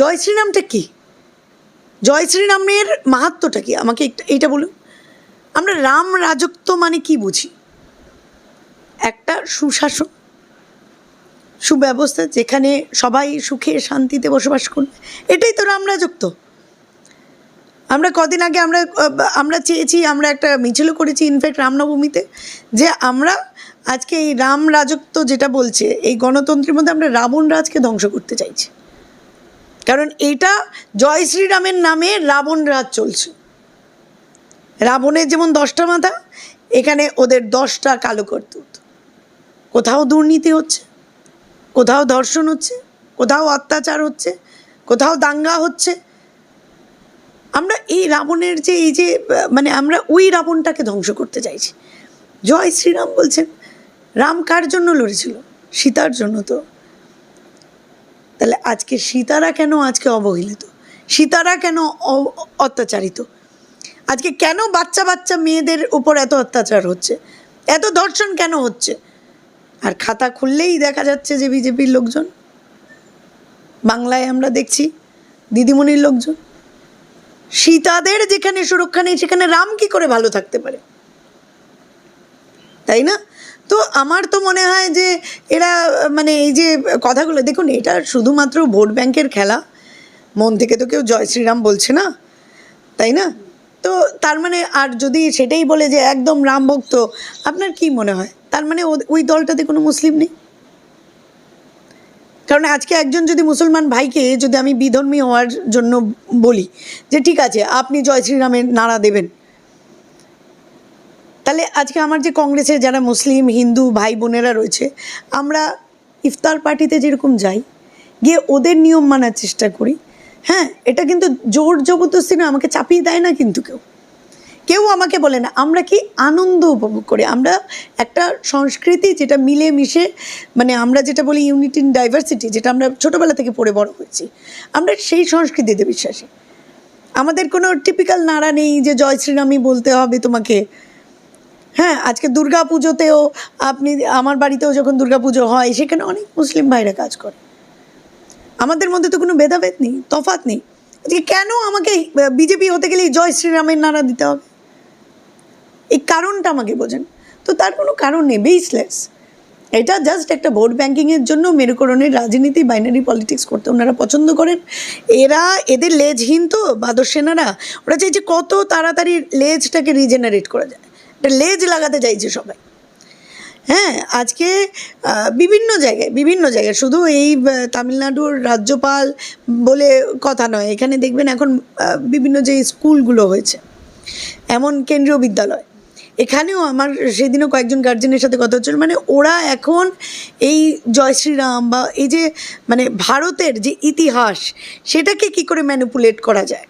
জয় শ্রীরামটা কি? জয় শ্রীরামের মাহাত্মটা কি? আমাকে এইটা বলুন। আমরা রাম রাজত্ব মানে কি বুঝি? একটা সুশাসন, সুব্যবস্থা যেখানে সবাই সুখে, শান্তিতে বসবাস করবে। এটাই তো রাম রাজত্ব। আমরা কদিন আগে আমরা আমরা চেয়েছি, আমরা একটা মিছিলও করেছি ইনফ্যাক্ট রামনবমীতে, যে আমরা আজকে এই রাম রাজত্ব যেটা বলছে, এই গণতন্ত্রের মধ্যে আমরা রাবণ রাজকে ধ্বংস করতে চাইছি। কারণ এটা জয় শ্রীরামের নামে রাবণ রাজ চলছে। রাবণের যেমন দশটা মাথা, এখানে ওদের দশটা কালো করতুত কোথাও দুর্নীতি হচ্ছে, কোথাও ধর্ষণ হচ্ছে, কোথাও অত্যাচার হচ্ছে, কোথাও দাঙ্গা হচ্ছে। আমরা এই রাবণের যে, এই যে মানে আমরা ওই রাবণটাকে ধ্বংস করতে চাইছি। জয় শ্রীরাম বলছেন, রাম কার জন্য লড়েছিল? সীতার জন্য তো। তাহলে আজকে সীতারা কেন আজকে অবহেলিত? সীতারা কেন অত্যাচারিত? আজকে কেন বাচ্চা বাচ্চা মেয়েদের উপর এত অত্যাচার হচ্ছে? এত ধর্ষণ কেন হচ্ছে? আর খাতা খুললেই দেখা যাচ্ছে যে বিজেপির লোকজন। বাংলায় আমরা দেখছি দিদিমণির লোকজন। সীতাদের যেখানে সুরক্ষা নেই, সেখানে রাম কি করে ভালো থাকতে পারে? তাই না? তো আমার তো মনে হয় যে এরা মানে এই যে কথাগুলো, দেখুন, এটা শুধুমাত্র ভোট ব্যাংকের খেলা। মন থেকে তো কেউ জয় শ্রীরাম বলছে না, তাই না? তো তার মানে আর যদি সেটাই বলে যে একদম রাম ভক্ত, আপনার কি মনে হয়? তার মানে ওই দলটাতে কোনো মুসলিম নেই? কারণ আজকে একজন যদি মুসলমান ভাইকে যদি আমি বিধর্মী হওয়ার জন্য বলি যে, ঠিক আছে, আপনি জয় শ্রীরামের নাড়া দেবেন। তাহলে আজকে আমার যে কংগ্রেসের যারা মুসলিম, হিন্দু ভাই বোনেরা রয়েছে, আমরা ইফতার পার্টিতে যেরকম যাই, গিয়ে ওদের নিয়ম মানার চেষ্টা করি। হ্যাঁ এটা কিন্তু জোর জবরদস্তি না, আমাকে চাপিয়ে দেয় না কিন্তু কেউ। কেউ আমাকে বলে না, আমরা কি আনন্দ উপভোগ করি? আমরা একটা সংস্কৃতি যেটা মিলে মিশে মানে আমরা যেটা বলি ইউনিটি ইন ডাইভার্সিটি যেটা আমরা ছোটোবেলা থেকে পড়ে বড় হয়েছি, আমরা সেই সংস্কৃতিতে বিশ্বাসী। আমাদের কোনো টিপিক্যাল নাড়া নেই যে, জয় শ্রীরামই বলতে হবে তোমাকে। হ্যাঁ আজকে দুর্গা পুজোতেও আপনি, আমার বাড়িতেও যখন দুর্গা পুজো হয়, সেখানে অনেক মুসলিম ভাইরা কাজ করে। আমাদের মধ্যে তো কোনো ভেদাভেদ নেই, তফাৎ নেই। আজকে কেন আমাকে বিজেপি হতে গেলে জয় শ্রীরামের নাড়া দিতে হবে? এই কারণটা আমাকে বোঝেন। তো তার কোনো কারণ নেই বেসলেস এটা জাস্ট একটা ভোট ব্যাঙ্কিংয়ের জন্য মেরুকরণের রাজনীতি বাইনারি পলিটিক্স করতে ওনারা পছন্দ করেন। এরা এদের লেজহীন তো বাদর সেনারা ওরা চাইছে কত তাড়াতাড়ি লেজটাকে রিজেনারেট করা যায়। এটা লেজ লাগাতে চাইছে সবাই। হ্যাঁ আজকে বিভিন্ন জায়গায় বিভিন্ন জায়গায়, শুধু এই তামিলনাড়ুর রাজ্যপাল বলে কথা নয়, এখানে দেখবেন এখন বিভিন্ন যে স্কুলগুলো হয়েছে, এমন কেন্দ্রীয় বিদ্যালয়, এখানেও আমার সেদিনও কয়েকজন গার্জেনের সাথে কথা হচ্ছিল মানে ওরা এখন এই জয় শ্রীরাম বা এই যে মানে ভারতের যে ইতিহাস, সেটাকে কি করে ম্যানিপুলেট করা যায়?